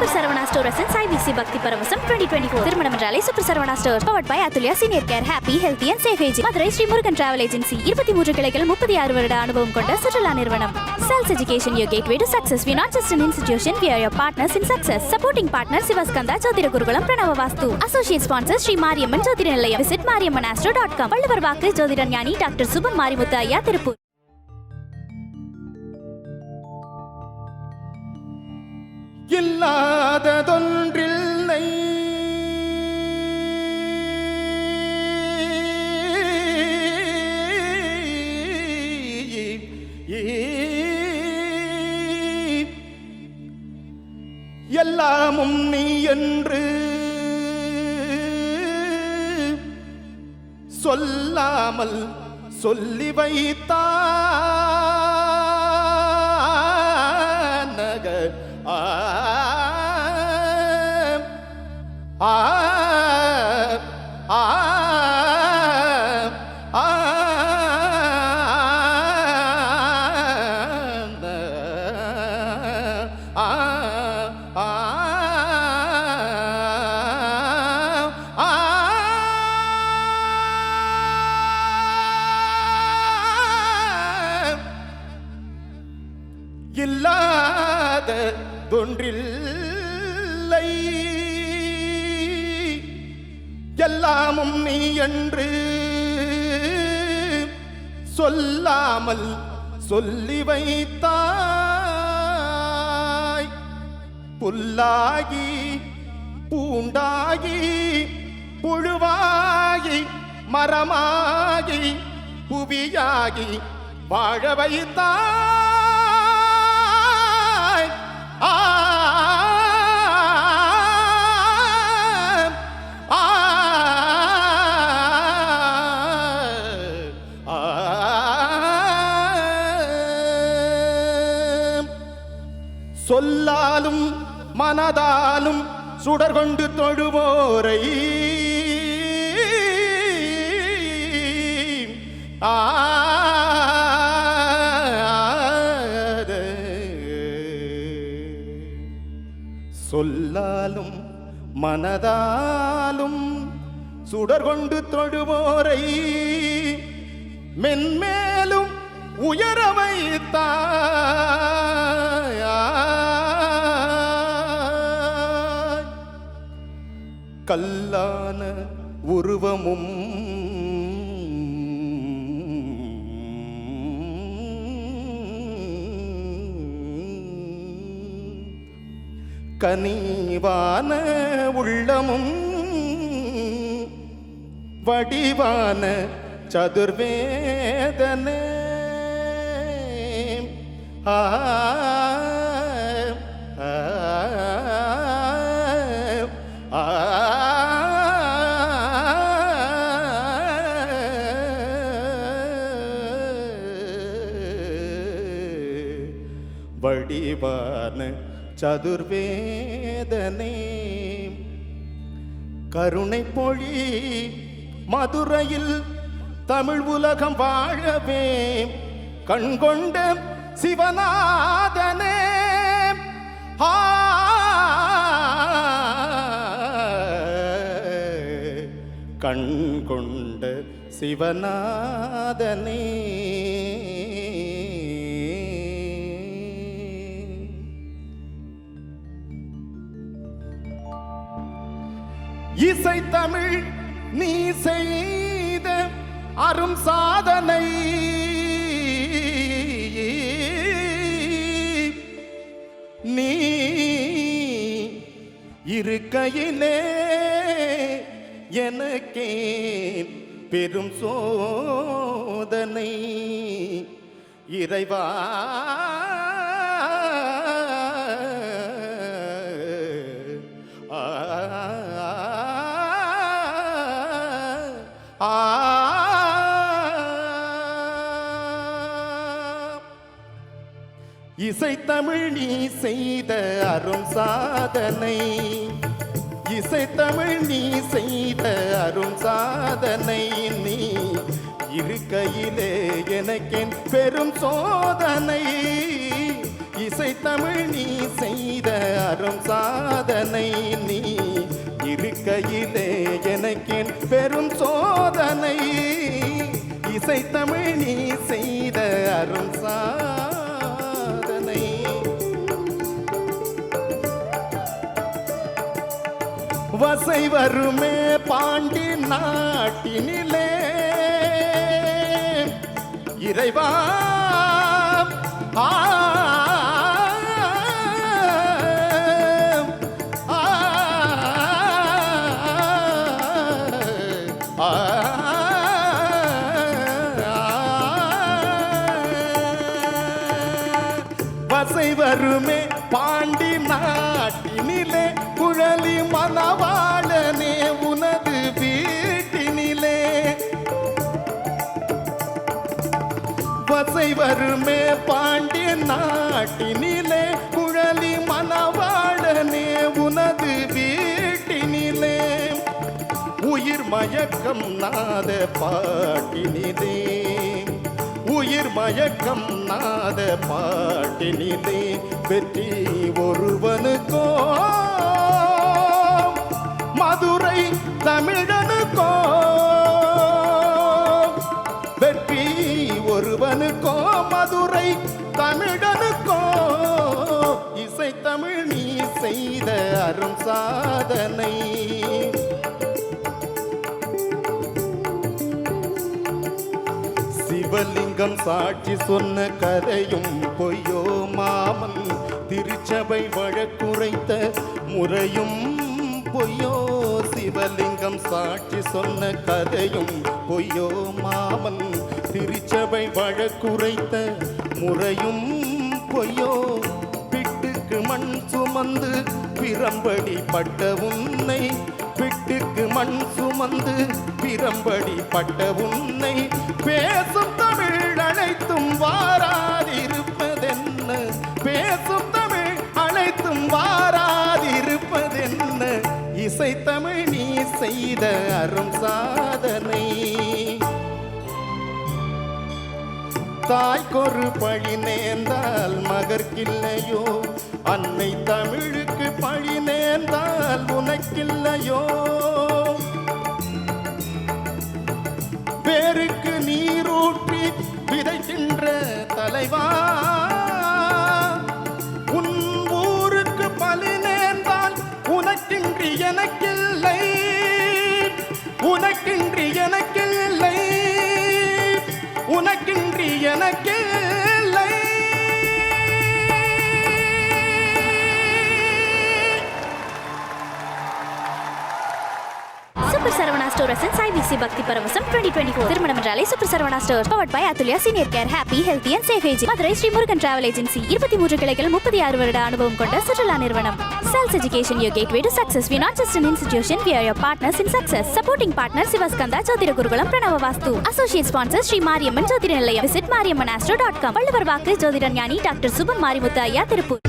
Super Saravana ஸ்டோர்ஸின் IBC பக்தி பரவசம் twenty திருமணம் என்றாலே super Saravana store powered by Athulya senior care happy health and safe age Madurai Sri Murugan travel agency இருபத்தி மூன்று கிளைகள் முப்பத்தி ஆறு வருட அனுபவம் கொண்ட சுற்றுலா நிறுவனம். Cells education you gate to success we not just institution institution we are your partners in success. Supporting partner Sivaskanda Jothida Gurukulam Pranava Vastu associate sponsor Sri Mariamman Jothida Nilayam visit Mariamman astro dot com Valluvar Vakku Jothida Gnani doctor சுபம் மாரிமுத்த ஐயா திருப்பூர் இல்லாததொன்றில்லை. எல்லாமும் நீ என்று சொல்லாமல் சொல்லி வைத்தானக ஆ ஆ இல்லாத தொன்றில்லை எல்லாமும் நீ என்று சொல்லாமல் சொல்லி வைத்தாய். புல்லாகி பூண்டாகி புழுவாகி மரமாகி புவியாகி வாழ வைத்தாய். ஆ சொல்லாலும் மனதாலும் சுடர் கொண்டு தொழுவோரை. ஆ சொல்லாலும் மனதாலும் சுடர் கொண்டு தொழுவோரை. மென்மேலும் உயர வைத்தாய் கல்லான உருவமும் கனிவான உள்ளமும் வடிவான சதுர்வேதனே. ஆ சதுர்வேதனே. கருணை பொழி மதுரையில் தமிழ் உலகம் வாழவே. கண்கொண்ட சிவநாதனே. கண் கொண்ட சிவநாதனே. இசை தமிழ் நீ செய்த அரும் சாதனை. நீ இருக்கையிலே எனக்கே பெரும் சோதனை. இறைவா இசை தமிழ் நீ செய்த அரும் சாதனை. இசை தமிழ் நீ செய்த அரும் சாதனை. நீ இருக்கையிலே எனக்கென் பெரும் சோதனை. இசை தமிழ் நீ செய்த அரும் சாதனை. நீ இருக்கையிலே எனக்கேன் பெரும் சோதனை. இசை தமிழ் நீ செய்த அரும் சாதனை வசை வருமே பாண்டி நாட்டினிலே இறைவா ஆ, வசை வருமே பாண்டி நாட்டினிலே குழலி மனவா வசை வருமே பாண்டிய நாட்டினிலே குழலி மணவாளனே உனது வீட்டினிலே. உயிர் மயக்கம் நாத பாட்டினிலே. உயிர் மயக்கம் நாத பாட்டினிலே. வெற்றி ஒருவனுக்கோ. மதுரை தமிழ மாதுரை தமிழனுக்கோ? இசை தமிழ் நீ செய்த அரும் சாதனை. சிவலிங்கம் சாட்சி சொன்ன கதையும் பொய்யோ மாமன் திருச்சபை வழக்குரைத்த முறையும் பொய்யோ. சிவலிங்கம் சாட்சி சொன்ன கதையும் பொய்யோ மாமன் திருச்சபை வழக்குரைத்த முறையும் பொய்யோ? பிட்டுக்கு மண் சுமந்து பிரம்படி பட்ட உன்னை பிட்டுக்கு மண் சுமந்து பிரம்படி பட்ட உன்னை. பேசும் தமிழ் அனைத்தும் வாராதிருப்பதென்ன? பேசும் தமிழ் அனைத்தும் வாராதிருப்பதென்ன? இசை தமிழ் நீ செய்த அரும் சாதனை. தாய்க்கொரு பழி நேர்ந்தால் மகர்க்கில்லையோ? அன்னை தமிழுக்கு பழி நேர்ந்தால் உனக்கில்லையோ? பேருக்கு நீரூற்றி விதைக்கின்ற தலைவா? உன் ஊருக்கு பலி நேர்ந்தால் உனக்கின்றி எனக்கில்லை. உனக்கின்றி உனக்கின்றி எனக்கில்லை சூப்பர் சரவணா ஸ்டோரஸின் ஐபிசி பக்தி பரவசம் டுவெண்ட்டி டுவெண்ட்டி ஃபோர் திருமணம் என்றாலே super Saravana store. Powered by Athulya senior care happy healthy and safe age Madurai Sri Murugan travel agency இருபத்தி மூன்று கிளைகள் முப்பத்தி ஆறு வருட அனுபவம் கொண்ட சுற்றுலா நிறுவனம். Cells education you gateway to success we not just an institution we are your partners in success. Supporting partner Sivaskanda Jothida Gurukulam Pranava Vastu associate sponsor Sri Mariamman Jothida Nilayam visit Mariamman astro dot com Valluvar Vakku Jothida Gnani doctor Shubman Marimuthu ஐயா திருப்பூர்